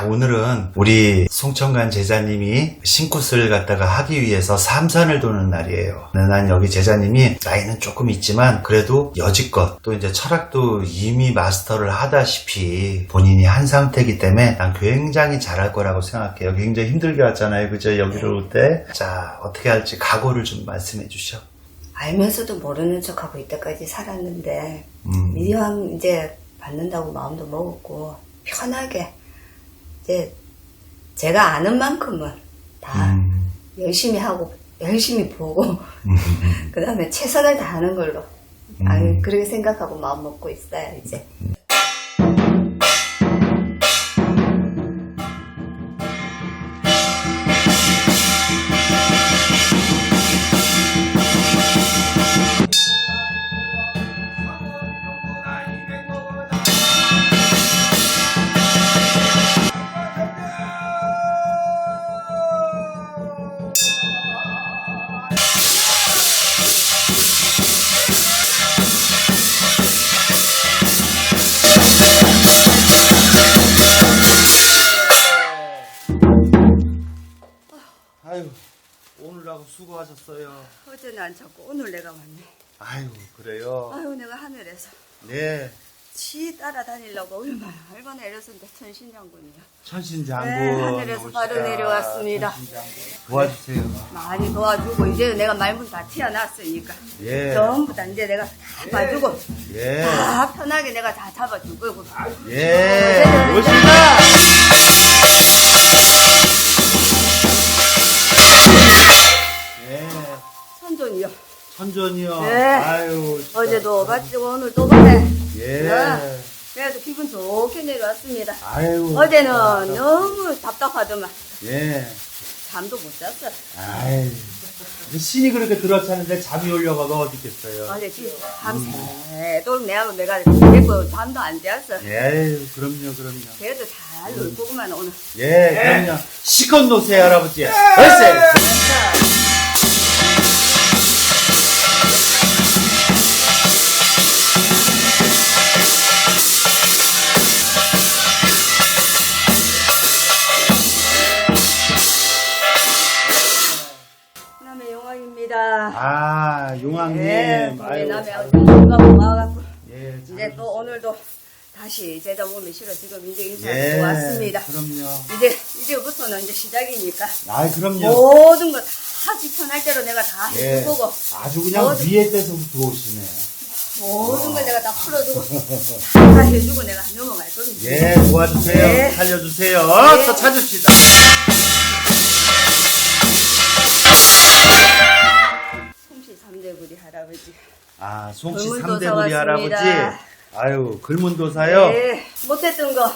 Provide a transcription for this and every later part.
자, 오늘은 우리 송천관 제자님이 신굿을 갖다가 하기 위해서 삼산을 도는 날이에요. 난 여기 제자님이 나이는 조금 있지만 그래도 여지껏 또 이제 철학도 이미 마스터를 하다시피 본인이 한 상태이기 때문에 난 굉장히 잘할 거라고 생각해요. 굉장히 힘들게 왔잖아요. 그죠? 여기로 올 때. 자, 어떻게 할지 각오를 좀 말씀해 주셔. 알면서도 모르는 척하고 이때까지 살았는데 음. 이왕 이제 받는다고 마음도 먹었고 편하게 이제 제가 아는 만큼은 다 음. 열심히 하고 열심히 보고 음. 그 다음에 최선을 다하는 걸로 음. 아니, 그렇게 생각하고 마음 먹고 있어요 이제 수고하셨어요. 어제는 안 찾고 오늘 내가 왔네 아유, 그래요. 아유 내가 하늘에서 네. 지 따라다니려고 얼마나 얼마나 애렸는데 천신장군이요 천신장군. 네, 하늘에서 바로 오시다. 내려왔습니다. 천신장군. 도와주세요. 많이 도와주고 이제 내가 말문 다 튀어났으니까 예. 전부 다 이제 내가 다 봐주고 예. 다 편하게 내가 다 잡아줄 거고 예. 오시다. 선존이요 천전이요. 네. 아유. 진짜. 어제도 가지고 오늘 또 가네 예. 네. 그래도 기분 좋게 내려왔습니다 아유. 어제는 너무 답답하더만 예. 잠도 못 잤어 아유. 신이 그렇게 들어차는데 잠이 올려가도 어디겠어요. 어제 진짜 밤새도록 내하고 내가 그랬고 잠도 안 잤어 예, 그럼요, 그럼요. 그래도 잘 놀고구만 오늘 예, 그럼요. 시컷 노세요, 할아버지. 얼 네, 우리 아유, 남의 잘- 아버지가 고마워갖고 예, 잘 이제 또 오늘도 다시 제자 몸이 싫어 지금 이제 예, 인사드리고 왔습니다. 그럼요. 이제 이제부터는 이제 시작이니까 아, 그럼요. 모든 거 다 지편할 대로 내가 다 예. 해주고 아주 그냥 모든- 위에 때서부터 오시네. 모든 걸 내가 다 풀어주고 다 해주고 내가 넘어갈 겁니다. 예, 도와주세요. 네. 살려주세요. 네. 또 찾읍시다. 아버지. 아, 송씨 글문도사 3대구리 왔습니다. 할아버지. 아유, 글문도사요. 네, 못했던 거,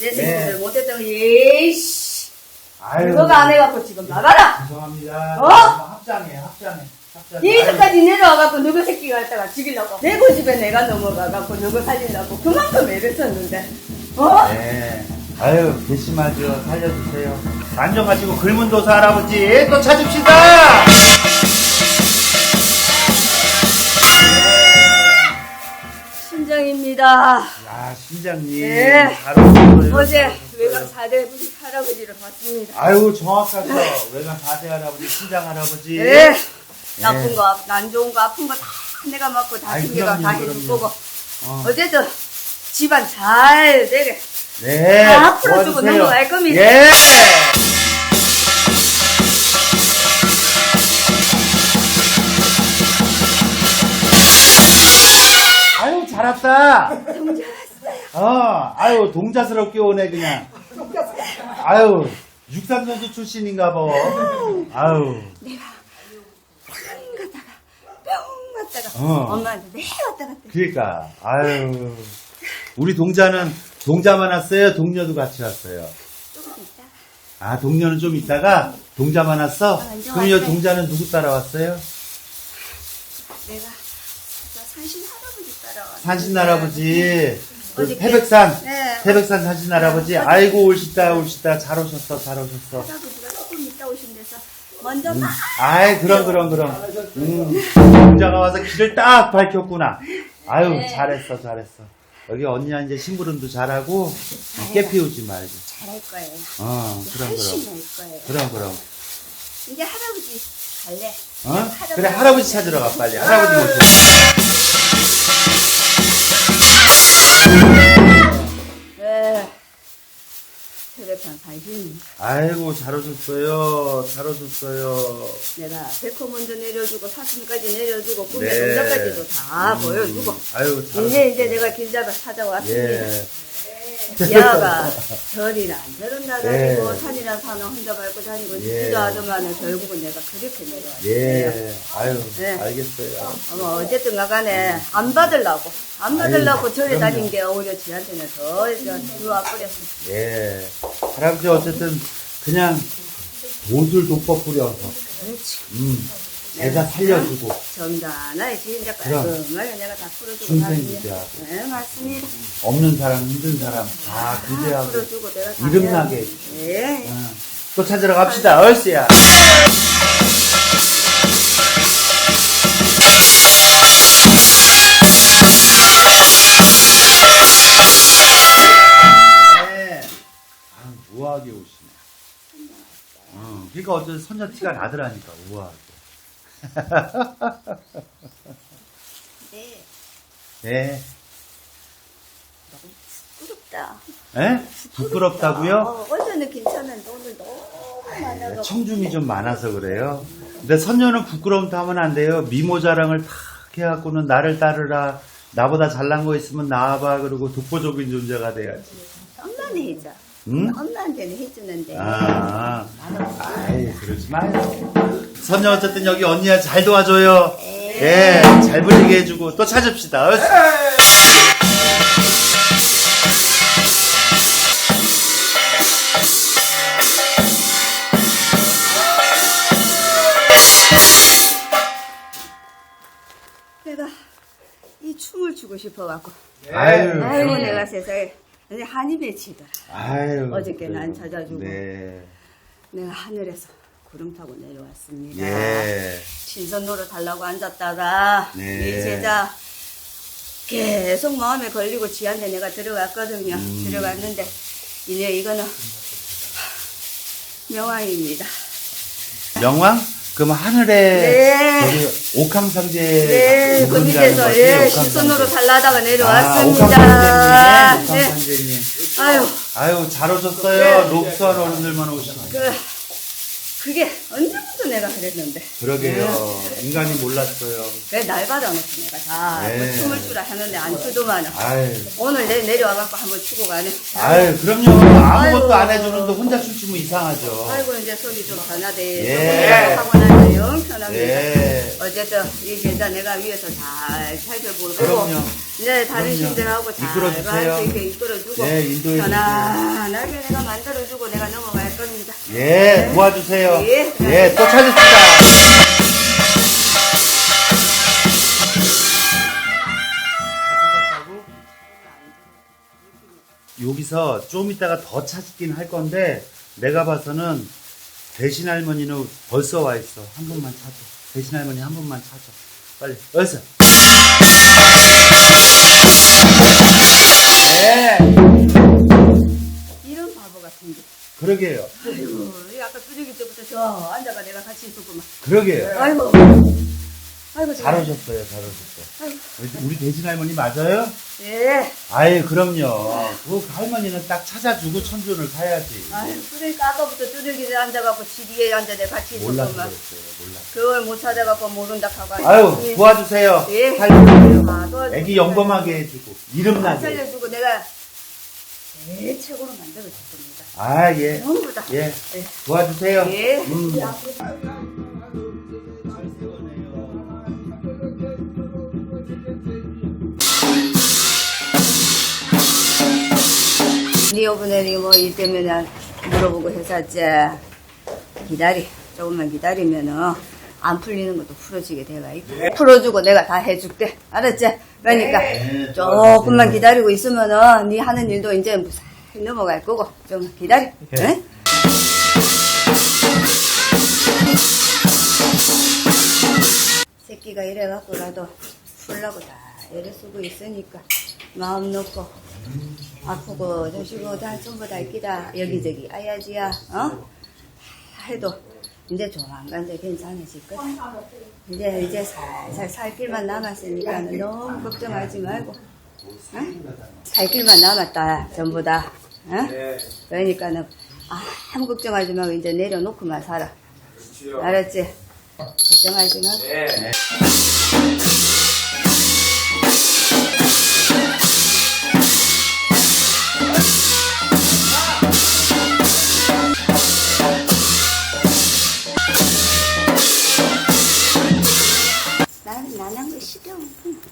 내 네. 새끼들 못했던 거, 예이씨. 아유. 그거가 안 해갖고 지금 나가라! 죄송합니다. 어? 합장해, 합장해. 합장해. 여기서까지 내려와갖고 누구 새끼가 갖다가 죽이려고 내 고집에 내가 넘어가갖고 누구 살리려고 그만큼 애랬었는데 어? 네. 아유, 괘씸하죠. 살려주세요. 안정하시고 글문도사 할아버지 또 찾읍시다! 신정입니다 야, 신장님. 네. 잘 오셨어요. 어제 외곽 사대 할아버지를 봤습니다 아유, 정확하죠. 외관 4대 할아버지, 신장 할아버지. 네 나쁜 거, 안 좋은 거, 아픈 거 다 내가 맞고 다 아이, 챙겨가 다 그럼요, 해줄 그럼요. 거고 어. 어제도 집안 잘 되게 네. 다 풀어주고 도와주세요. 넘어갈 겁니다. 예! 아유, 잘 왔다. 어, 아유, 동자스럽게 오네, 그냥. 아유, 육상 선수 출신인가 봐. 아유, 뿅 갔다가 어. 엄마한테 내 왔다 갔다 그러니까, 아유. 우리 동자는, 동자만 왔어요? 동료도 같이 왔어요? 조금 있다 아, 동료는 좀 있다가 동자만 왔어? 아, 이제 그럼 이 왔어요. 동자는 누구 따라왔어요? 내가 산신 할아버지. 그 어저께- 태백산, 네. 태백산 산신 할아버지. 아이고, 오시다, 오시다. 잘 오셨어, 잘 오셨어. 할아버지가 조금 있다 오신 데서 먼저 막 아이, 그럼, 그럼, 그럼. 음, 동자가 와서 길을 딱 밝혔구나. 아유, 네. 잘했어, 잘했어. 여기 언니야 이제 심부름도 잘하고 잘해요. 깨 피우지 말고. 잘할 거예요. 어, 그럼 훨씬 그럼. 거예요. 그럼 그럼. 이제 할아버지 갈래. 어? 그래 할아버지 찾으러 가 빨리. 할아버지 모시고. Tele판 사진. 아이고 잘 오셨어요. 잘 오셨어요. 내가 백호 먼저 내려주고 사슴까지 내려주고 꿈의 네. 동작까지도 다 보여주고 아유 잘. 이제 이제 내가 길잡아 찾아왔습니다. 예. 야가 절이란 절은 나다니고 네. 산이란 산을 혼자 밟고 다니고 예. 지도 하더만은 결국은 내가 그렇게 내려왔어요. 예. 아유 네. 알겠어요. 어머 어쨌든 간에 안 받으려고 안 받으려고 아유, 절에 그럼요. 다닌 게 오히려 지한테는 더 들어와 버렸어. 예. 할아버지 어쨌든 그냥 못을 돋궈 뿌려서 그렇지. 음. 내가 살려주고 점잖아요. 지인자 그럼. 깔끔하게 내가 다 풀어주고. 가는데. 네 맞습니다. 없는 사람 힘든 사람 다 다 구제하고 풀어주고 내가 다 이름 해야 나게 돼. 예. 어. 또 찾으러 갑시다 얼씨야 네. 아, 우아하게 오시네 어, 그러니까 어제 선녀 티가 나더라니까 우아하게 네. 네 부럽다. 에? 부끄럽다고요? 어, 어제는 괜찮은데 오늘 너무 많아서. 청중이 좀 많아서 그래요. 근데 선녀는 부끄러움 타면 안 돼요. 미모 자랑을 탁 해갖고는 나를 따르라. 나보다 잘난 거 있으면 나와봐. 그리고 독보적인 존재가 돼야지. 엄마는 해줘. 응? 엄마한테는 해주는데. 아, 아이, 그러지 마요. 선녀 어쨌든 여기 언니야 잘 도와줘요. 예, 잘 불리게 해주고 또 찾읍시다. 내가 이 춤을 추고 싶어갖고. 아유, 아이고 내가 세상에 근데 한이 맺히더라. 아유. 어저께. 난 찾아주고. 네. 내가 하늘에서 구름 타고 내려왔습니다. 예. 신선 노릇 하려고 앉았다가 네. 이 제자 계속 마음에 걸리고 지한테 내가 들어갔거든요. 음. 들어갔는데 이제 이거는 명왕입니다. 명왕? 그럼 하늘에 네. 옥황상제 네, 그 밑에서? 예. 신선으로 달라다가 아, 내려왔습니다. 옥황상제님, 네. 옥황상제님. 아유, 아유, 잘 오셨어요. 네. 록수한 어른들만 오시네. 그 그게 언제부터 내가 그랬는데. 그러게요. 인간이 몰랐어요. 왜날 받아놓고 내가 다 네. 뭐 춤을 추라 하는데 안 추더만은 아유, 오늘 내 내려와갖고 한번 추고 가네. 아유, 그럼요. 아무것도. 안 해주는데 혼자 춤추면 이상하죠. 아이고 이제 속이 좀 변하대. 예. 하고 영 편합니다. 예. 어쨌든 이 계좌 내가 위에서 잘 살펴보고 그럼요. 네 다른 그럼요. 신들하고 잘 이끌어주세요. 봐서 이렇게 이끌어주고 예, 인도해 편안하게 내가 만들어주고 내가 넘어갈 겁니다. 예, 도와주세요. 예. 예, 또 찾읍시다. 여기서 좀 이따가 더 찾긴 할 건데 내가 봐서는 대신 할머니는 벌써 와 있어. 한 분만 찾아. 대신 할머니 한 분만 찾아. 빨리. 어서. 네. 이런 바보 같은데. 그러게요. 아이고 이 아까 뚜저기 때부터 저 앉아가 내가 같이 있었구만. 그러게요. 아이고. 아이고 잘. 오셨어요. 잘 오셨어요. 우리 대신 할머니 맞아요? 예. 아이 그럼요. 그 할머니는 딱 찾아주고 천존을 가야지. 아유 그러니까 아까부터 뚜저기에 앉아갖고 집 위에 앉아 내가 같이 몰라서 있었구만. 그랬어요. 몰라서. 그걸 못 찾아갖고 모른다 하고. 아유 예. 도와주세요. 예. 살려주세요. 아, 도와주세요. 애기 영범하게 해주고 이름 다 나게. 살려주고 내가 제일 최고로 만들어줄 겁니다. 아 예. 전부 다. 예. 예. 도와주세요. 예. 음. 네 여분에 뭐일 때문에 물어보고 했었지. 기다리. 조금만 기다리면은 안 풀리는 것도 풀어지게 돼가 있고. 풀어주고 내가 다 해줄게. 알았지? 그러니까 네, 조금만 기다리고 있으면은 네 하는 일도 이제 무사히 넘어갈 거고 좀 기다려. 예. 응? 새끼가 이래갖고라도 풀라고 다 애를 쓰고 있으니까 마음 놓고. 아프고 조시고 다 전부 다 있기다. 여기저기. 아야지야 어? 다 해도. 이제 조만간 이제 괜찮아질 거다 이제 이제 살살 살 길만 남았으니까 너무 걱정하지 말고 어? 살 길만 남았다 전부 다. 어? 그러니까는 아무 걱정하지 말고 이제 내려놓고만 살아. 알았지? 걱정하지 말고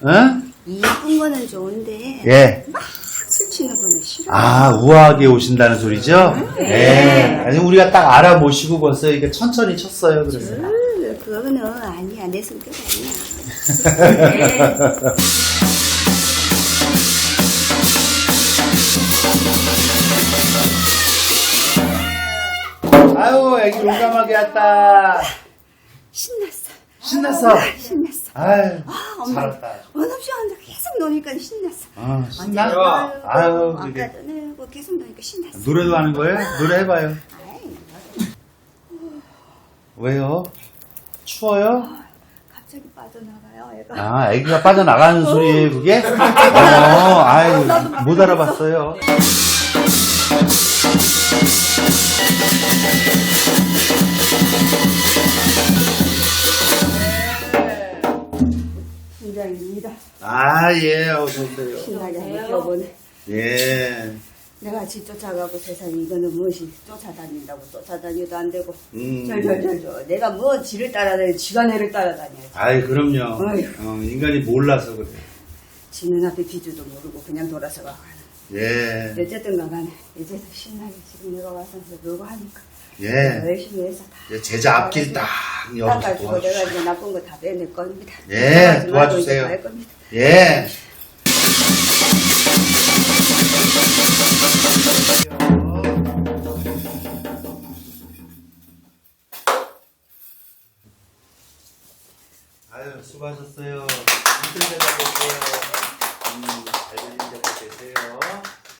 응? 이쁜 거는 좋은데 예. 술 치는 거는 싫어 아, 우아하게 오신다는 소리죠? 네. 아니, 우리가 딱 알아보시고 벌써 이게 천천히 쳤어요. 그래서. 으, 그거는 아니야 내 성격 아니야 네. 아유, 애기 용감하게 왔다. 신났어 신났어. 아, 신났어 아유, 아 엄마 잘했다. 원없이 한다 계속 노니까 신났어 아, 신나? 아유, 아유, 그게. 아까도 내고 계속 노니까 신났어 노래도 하는 거예요? 노래 해봐요. 아이, 왜요? 추워요? 갑자기 빠져나가요 애가 아, 애기가 빠져나가는 소리예요, 그게? 어, 아유, 못 알아봤어요. 팀장입니다 아, 예, 어서오세요. 신나게 한번 껴보네 예. 내가 지 쫓아가고 세상에 이거는 무엇이 쫓아다닌다고 쫓아다녀도 안 되고 음. 절절절절 내가 뭐 지를 따라다니 지가 내를 따라다녀야지 아이, 그럼요. 어휴. 어, 인간이 몰라서 그래. 지 눈앞에 비주도 모르고 그냥 돌아서 가고 예. 어쨌든 간에 이제 신나게 지금 내가 와서 그러고 하니까 예. 열심히 해서 다 이제 제자 앞길 딱 여기서 닦아주고 내가 도와주시고. 이제 나쁜 거 다 빼낼 겁니다 예, 도와주세요. 겁니다. 예. 아유, 수고하셨어요.